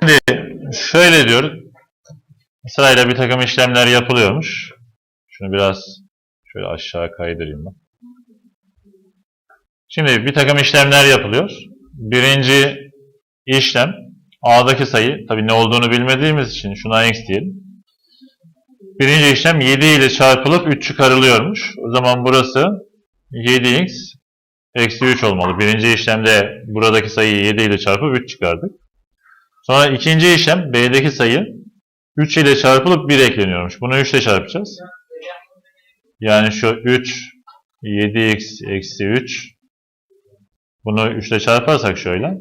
Şimdi şöyle diyoruz. Sırayla bir takım işlemler yapılıyormuş. Şunu biraz şöyle aşağı kaydırayım ben. Şimdi bir takım işlemler yapılıyor. Birinci işlem A'daki sayı, tabi ne olduğunu bilmediğimiz için şuna x diyelim. Birinci işlem 7 ile çarpılıp 3 çıkarılıyormuş. O zaman burası 7x eksi 3 olmalı. Birinci işlemde buradaki sayıyı 7 ile çarpıp 3 çıkardık. Sonra ikinci işlem B'deki sayı 3 ile çarpılıp 1 ekleniyormuş. Bunu 3 ile çarpacağız. Yani şu 3 7x eksi 3 bunu 3 ile çarparsak şöyle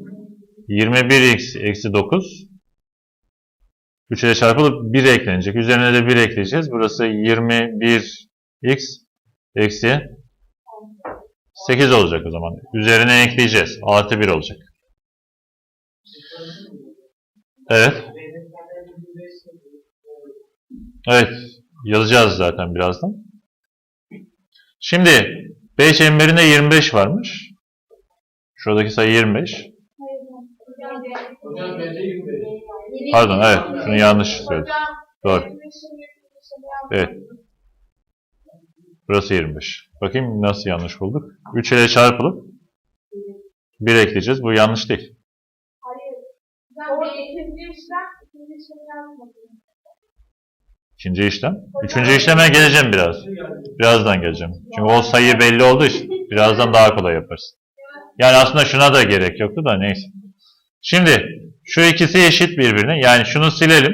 21x eksi 9 3 ile çarpılıp 1 eklenecek. Üzerine de 1 ekleyeceğiz. Burası 21x eksi 8 olacak o zaman. Üzerine ekleyeceğiz. Artı 1 olacak. Evet. Evet. Yazacağız zaten birazdan. Şimdi B çemberinde 25 varmış. Şuradaki sayı 25. Hocam bence 25. Pardon evet. Şunu yanlış söyledim. Doğru. Evet. Burası 25. Bakayım nasıl yanlış bulduk. 3 ile çarpılıp 1 ekleyeceğiz. Bu yanlış değil. Ben ikinci işlem, ikinci işlemi yazmadım. İkinci işlem. Üçüncü işleme geleceğim biraz. Birazdan geleceğim. Çünkü o sayı belli olduğu için birazdan daha kolay yaparız. Yani aslında şuna da gerek yoktu da neyse. Şimdi şu ikisi eşit birbirine. Yani şunu silelim.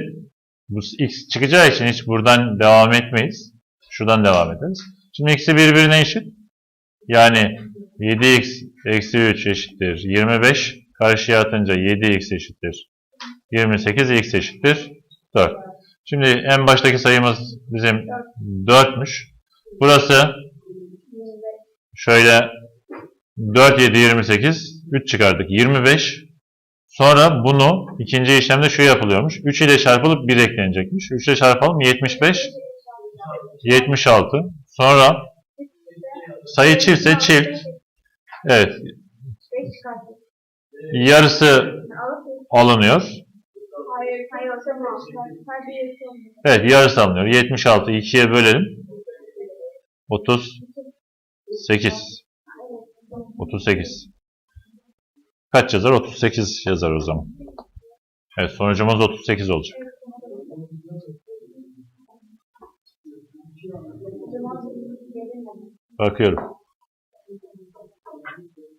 Bu x çıkacağı için hiç buradan devam etmeyiz. Şuradan devam ederiz. Şimdi ikisi birbirine eşit. Yani 7x eksi 3 eşittir 25. Karşıya atınca 7x eşittir 28. x eşittir 4. Şimdi en baştaki sayımız bizim 4'müş. Burası şöyle 4, 7, 28. 3 çıkardık. 25. Sonra bunu ikinci işlemde şu yapılıyormuş. 3 ile çarpılıp 1 eklenecekmiş. 3 ile çarpalım 75. 76. Sonra sayı çiftse çift. Evet. Yarısı alınıyor. Evet yarısı alınıyor. 76 2'ye bölelim. 38. 38. Kaç yazar? 38 yazar o zaman. Evet sonucumuz 38 olacak. Bakıyorum.